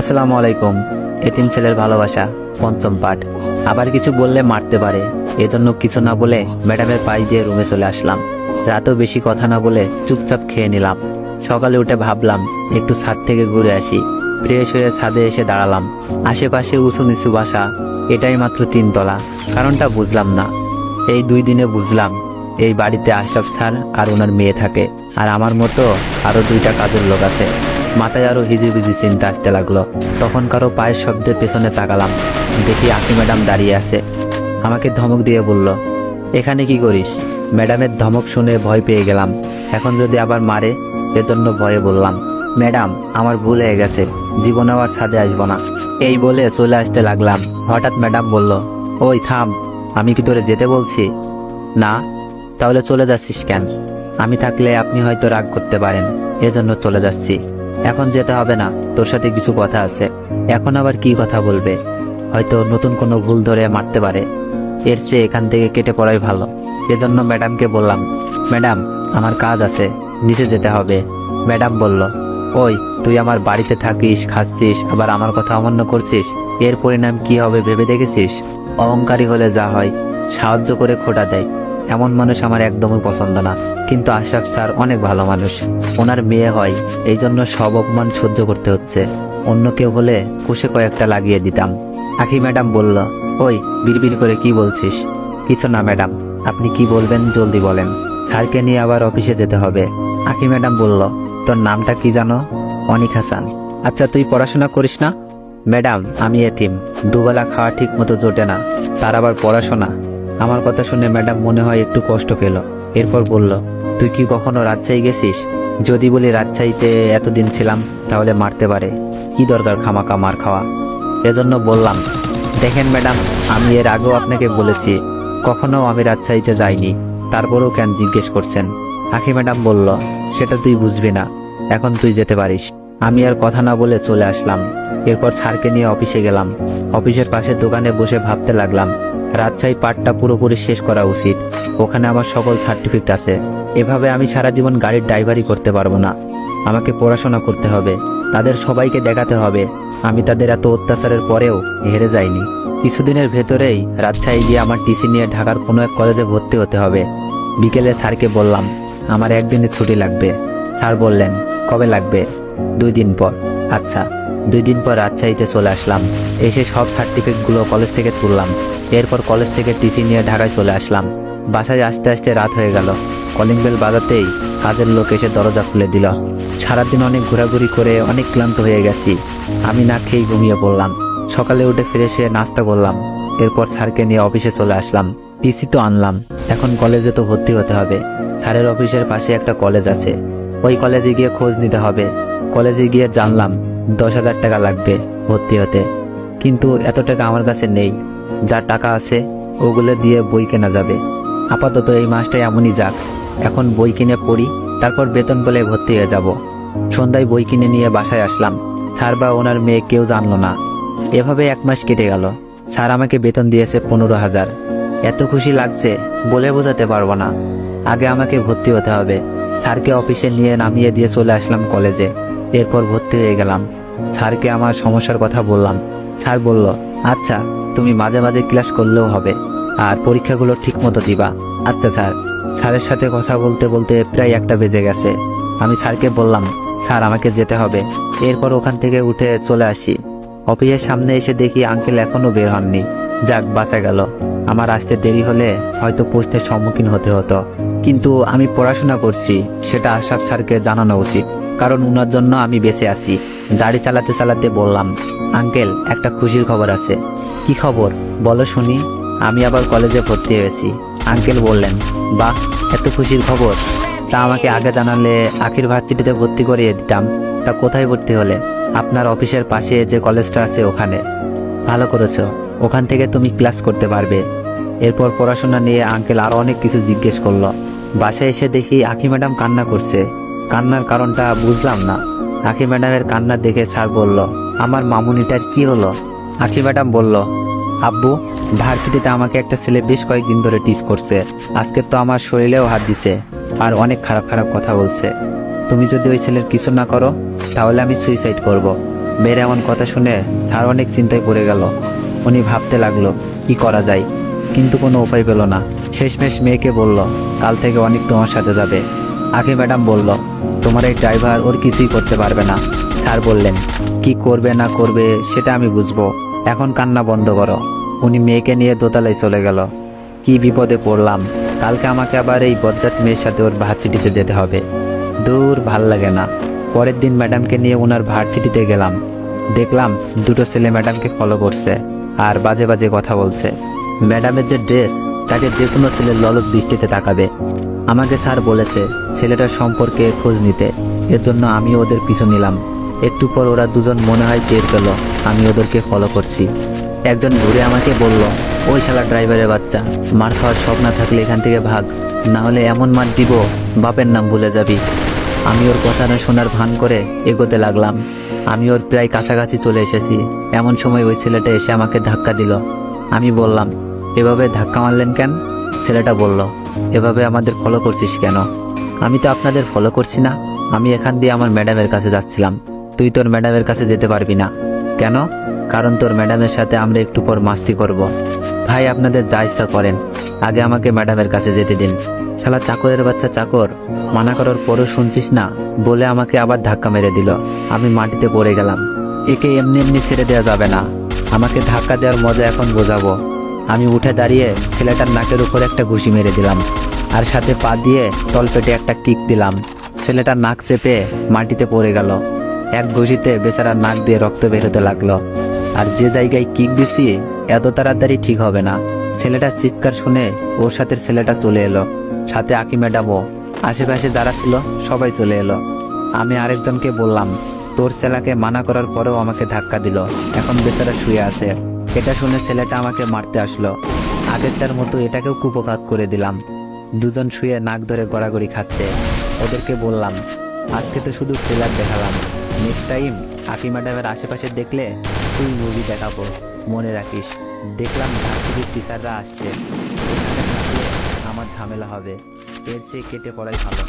আসসালামু আলাইকুম। এতিম ছেলের ভালোবাসা, পঞ্চম পাঠ। আবার কিছু বললে মারতে পারে। এজন্য কিছু না বলে ম্যাডামের পাশ দিয়ে রুমে চলে আসলাম। রাতেও বেশি কথা না বলে চুপচাপ খেয়ে নিলাম। সকালে উঠে ভাবলাম, একটু ছাদ থেকে ঘুরে আসি। ফ্রেশ হয়ে ছাদে এসে দাঁড়ালাম। আশেপাশে উঁচু নিচু বাসা, এটাই মাত্র তিনতলা। কারণটা বুঝলাম না। এই দুই দিনে বুঝলাম, এই বাড়িতে আশরাফ স্যার আর ওনার মেয়ে থাকে। আর আমার মতো আরও দুইটা কাজের লোক আছে। মাথায় আরও হিজিবিজি চিন্তা আসতে লাগল। তখন কারও পায়ের শব্দে পেছনে তাকালাম। দেখি আকি ম্যাডাম দাঁড়িয়ে আছে। আমাকে ধমক দিয়ে বলল, এখানে কি করিস? ম্যাডামের ধমক শুনে ভয় পেয়ে গেলাম। এখন যদি আবার মারে, এজন্য ভয়ে বললাম, ম্যাডাম, আমার ভুল হয়ে গেছে। জীবনে আবার ছাদে আসব না। এই বলে চলে আসতে লাগলাম। হঠাৎ ম্যাডাম বলল, ওই থাম, আমি কি তোরে যেতে বলছি? না, তাহলে চলে যাচ্ছিস কেন? আমি থাকলে আপনি হয়তো রাগ করতে পারেন। এজন্য চলে যাচ্ছি। এখন যেতে হবে না, তোর সাথে কিছু কথা আছে। এখন আবার কি কথা বলবে? হয়তো নতুন কোনো ভুল ধরে মারতে পারে। এর চেয়ে এখান থেকে কেটে পড়াই ভালো। এজন্য ম্যাডামকে বললাম, ম্যাডাম, আমার কাজ আছে, নিচে যেতে হবে। ম্যাডাম বলল, ওই, তুই আমার বাড়িতে থাকিস, খাচ্ছিস, আবার আমার কথা অমান্য করছিস? এর পরিণাম কি হবে ভেবে দেখেছিস? অহংকারী হলে যা হয়, সাহায্য করে খোটা দেয়। এমন মানুষ আমার একদমই পছন্দ না। কিন্তু আশরাফ স্যার অনেক ভালো মানুষ। ওনার মেয়ে হয় এই জন্য সব অপমান সহ্য করতে হচ্ছে। অন্য কেউ হলে কুশে কয়েকটা লাগিয়ে দিতাম। আখি ম্যাডাম বলল, ওই, বিড়বিড় করে কি বলছিস? কিছু না ম্যাডাম, আপনি কি বলবেন জলদি বলেন। স্যারকে নিয়ে আবার অফিসে যেতে হবে। আখি ম্যাডাম বলল, তোর নামটা কি জানো? অনিক হাসান আচ্ছা তুই পড়াশোনা করিস না? ম্যাডাম, আমি এতিম। দুবেলা খাওয়া ঠিক মতো জোটে না। তার আবার পড়াশোনা? আমার কথা শুনে ম্যাডাম মনে হয় একটু কষ্ট পেল। এরপর বলল, তুই কি কখনো রাজশাহী গেছিস? যদি বলি রাজশাহীতে এতদিন ছিলাম, তাহলে মারতে পারে। কি দরকার খামাকা মার খাওয়া? এজন্য বললাম, দেখেন ম্যাডাম, আমি এর আগেও আপনাকে বলেছি, কখনো আমি রাজশাহীতে যাইনি। তারপরেও কেন জিজ্ঞেস করছেন? আখি ম্যাডাম বলল, সেটা তুই বুঝবি না, এখন তুই যেতে পারিস। আমি আর কথা না বলে চলে আসলাম। এরপর স্যারকে নিয়ে অফিসে গেলাম। অফিসের পাশে দোকানে বসে ভাবতে লাগলাম রাজশাহী পাঠটা পুরোপুরি শেষ করা উচিত। ওখানে আমার সকল সার্টিফিকেট আছে। এভাবে আমি সারা জীবন গাড়ির ড্রাইভারই করতে পারব না। আমাকে পড়াশোনা করতে হবে। তাদের সবাইকে দেখাতে হবে। আমি তাদের এত অত্যাচারের পরেও হেরে যাইনি। কিছুদিনের ভেতরেই রাজশাহী গিয়ে আমার টিসি নিয়ে ঢাকার কোনো এক কলেজে ভর্তি হতে হবে। বিকেলে স্যারকে বললাম, আমার একদিনের ছুটি লাগবে। স্যার বললেন, কবে লাগবে? দুই দিন পর। আচ্ছা। দুই দিন পর রাজশাহীতে চলে আসলাম। এসে সব সার্টিফিকেটগুলো কলেজ থেকে তুললাম। এরপর কলেজ থেকে টিসি নিয়ে ঢাকায় চলে আসলাম। বাসায় আসতে আসতে রাত হয়ে গেল। কলিং বেল বাজাতেই কাজের লোক এসে দরজা খুলে দিল। সারাদিন অনেক ঘোরাঘুরি করে অনেক ক্লান্ত হয়ে গেছি। আমি না খেয়েই ঘুমিয়ে পড়লাম। সকালে উঠে ফিরে এসে নাস্তা করলাম। এরপর স্যারকে নিয়ে অফিসে চলে আসলাম। টিসি তো আনলাম। এখন কলেজে তো ভর্তি হতে হবে। স্যারের অফিসের পাশে একটা কলেজ আছে। ওই কলেজে গিয়ে খোঁজ নিতে হবে। কলেজে গিয়ে জানলাম দশ হাজার টাকা লাগবে ভর্তি হতে। কিন্তু এত টাকা আমার কাছে নেই। যা টাকা আছে, ওগুলো দিয়ে বই কেনা যাবে। আপাতত এই মাসটাই এমনই যাক। এখন বই কিনে পড়ি, তারপর বেতন বলে ভর্তি হয়ে যাব। সন্ধ্যায় বই কিনে নিয়ে বাসায় আসলাম। স্যার বা ওনার মেয়ে কেউ জানলো না। এভাবে এক মাস কেটে গেল। স্যার আমাকে বেতন দিয়েছে পনেরো হাজার। এত খুশি লাগছে, বলে বোঝাতে পারব না। আগে আমাকে ভর্তি হতে হবে। স্যারকে অফিসে নিয়ে নামিয়ে দিয়ে চলে আসলাম কলেজে। এরপর ভর্তি হয়ে গেলাম। স্যারকে আমার সমস্যার কথা বললাম। স্যার বলল আচ্ছা তুমি মাঝে মাঝে ক্লাস করলেও হবে। আর পরীক্ষাগুলো ঠিক মতো দিবা। আচ্ছা স্যার। স্যারের সাথে কথা বলতে বলতে প্রায় একটা বেজে গেছে। আমি স্যারকে বললাম, স্যার, আমাকে যেতে হবে। এরপর ওখান থেকে উঠে চলে আসি। অফিসের সামনে এসে দেখি আঙ্কেল এখনও বের হননি। যাক, বাঁচা গেল। আমার আসতে দেরি হলে হয়তো প্রশ্নের সম্মুখীন হতে হতো। কিন্তু আমি পড়াশোনা করছি, সেটা আশরাফ স্যারকে জানানো উচিত। কারণ উনার জন্য আমি বেঁচে আছি। গাড়ি চালাতে চালাতে বললাম, আঙ্কেল, একটা খুশির খবর আছে। কি খবর? বলো শুনি। আমি আবার কলেজে ভর্তি হয়েছি। আঙ্কেল বললেন, বাহ এত খুশির খবর। তা আমাকে আগে জানালে আখির ভার্সিটিতে ভর্তি করিয়ে দিতাম। তা কোথায় ভর্তি হলে? আপনার অফিসের পাশে যে কলেজটা আছে ওখানে। ভালো করেছ, ওখান থেকে তুমি ক্লাস করতে পারবে। এরপর পড়াশোনা নিয়ে আঙ্কেল আরও অনেক কিছু জিজ্ঞেস করল। বাসায় এসে দেখি আখি ম্যাডাম কান্না করছে। কান্নার কারণটা বুঝলাম না। আখি ম্যাডামের কান্না দেখে স্যার বলল, আমার মামুনিটার কি হলো? আখি ম্যাডাম বলল, আব্বু, ভার্সিটিতে আমাকে একটা ছেলে বেশ কয়েকদিন ধরে টিস করছে। আজকে তো আমার শরীরেও হাত দিছে আর অনেক খারাপ খারাপ কথা বলছে। তুমি যদি ওই ছেলের কিছু না করো, তাহলে আমি সুইসাইড করব। মেয়ের এমন কথা শুনে স্যার অনেক চিন্তায় পড়ে গেল। উনি ভাবতে লাগল, কি করা যায়? কিন্তু কোনো উপায় পেল না। শেষমেশ মেয়েকে বলল, কাল থেকে অনেক তোমার সাথে যাবে। আগে ম্যাডাম বলল, তোমার এই ড্রাইভার ওর কিছুই করতে পারবে না। স্যার বললেন, কি করবে না করবে সেটা আমি বুঝব। এখন কান্না বন্ধ করো। উনি মেয়েকে নিয়ে দোতলায় চলে গেল। কি বিপদে পড়লাম। কালকে আমাকে আবার এই বজ্জাত মেয়ের সাথে ওর ভার্সিটিতে যেতে হবে। দূর ভালো লাগে না। পরের দিন ম্যাডামকে নিয়ে ওনার ভার্সিটিতে গেলাম। দেখলাম দুটো ছেলে ম্যাডামকে ফলো করছে আর বাজে বাজে কথা বলছে। ম্যাডামের যে ড্রেস তাকে যে কোনো ছেলে ললক দৃষ্টিতে তাকাবে। আমাকে স্যার বলেছে ছেলেটার সম্পর্কে খোঁজ নিতে। এর জন্য আমি ওদের পিছু নিলাম। একটু পর ওরা দুজন মনে হয় টের পেল। আমি ওদেরকে ফলো করছি। একজন ঘুরে আমাকে বলল, ওই শালা ড্রাইভারের বাচ্চা, মার খাওয়ার স্বপ্ন থাকলে এখান থেকে ভাগ। না হলে এমন মার দিব, বাপের নাম ভুলে যাবি। আমি ওর কথা না শোনার ভান করে এগোতে লাগলাম। আমি ওর প্রায় কাছাকাছি চলে এসেছি। এমন সময় ওই ছেলেটা এসে আমাকে ধাক্কা দিল। আমি বললাম, এভাবে ধাক্কা মারলেন কেন? ছেলেটা বলল এভাবে আমাদের ফলো করছিস কেন? আমি তো আপনাদের ফলো করছি না। আমি এখান দিয়ে আমার ম্যাডামের কাছে যাচ্ছিলাম। তুই তোর ম্যাডামের কাছে যেতে পারবি না। কেন? কারণ তোর ম্যাডামের সাথে আমরা একটু পর মাস্তি করব। ভাই, আপনাদের যা ইচ্ছা করেন। আগে আমাকে ম্যাডামের কাছে যেতে দিন। শালা চাকরের বাচ্চা চাকর, মানা করার পরও শুনছিস না? বলে আমাকে আবার ধাক্কা মেরে দিল। আমি মাটিতে পড়ে গেলাম। একে এমনি এমনি ছেড়ে দেওয়া যাবে না। আমাকে ধাক্কা দেওয়ার মজা এখন বোঝাবো। আমি উঠে দাঁড়িয়ে ছেলেটার নাকের উপর একটা ঘুষি মেরে দিলাম। আর সাথে পা দিয়ে তলপেটে একটা কিক দিলাম। ছেলেটার নাক চেপে মাটিতে পড়ে গেল। এক ঘুষিতে বেচারার নাক দিয়ে রক্ত বেরোতে লাগল। আর যে জায়গায় কিক দিছি, এত তাড়াতাড়ি ঠিক হবে না। ছেলেটার চিৎকার শুনে ওর সাথে ছেলেটা চলে এলো। সাথে আকি ম্যাডামও আশেপাশে যারা ছিল, সবাই চলে এলো। আমি আরেকজনকে বললাম, তোর ছেলাকে মানা করার পরেও আমাকে ধাক্কা দিল। এখন বেচারা শুয়ে আছে। এটা শুনে ছেলেটা আমাকে মারতে আসলো। আগেরটার মতো এটাকেও কুপকাত করে দিলাম। দুজন শুয়ে নাক ধরে গড়াগড়ি খাচ্ছে। ওদেরকে বললাম, আজকে তো শুধু ট্রেলার দেখালাম। নেক্সট টাইম আকি ম্যাডামের আশেপাশে দেখলে তুই মুভি দেখাবো। মনে রাখিস, দেখলাম ভার্সিটির টিচাররা আসছে। আমার ঝামেলা হবে। এর চেয়ে কেটে পড়াই ভালো।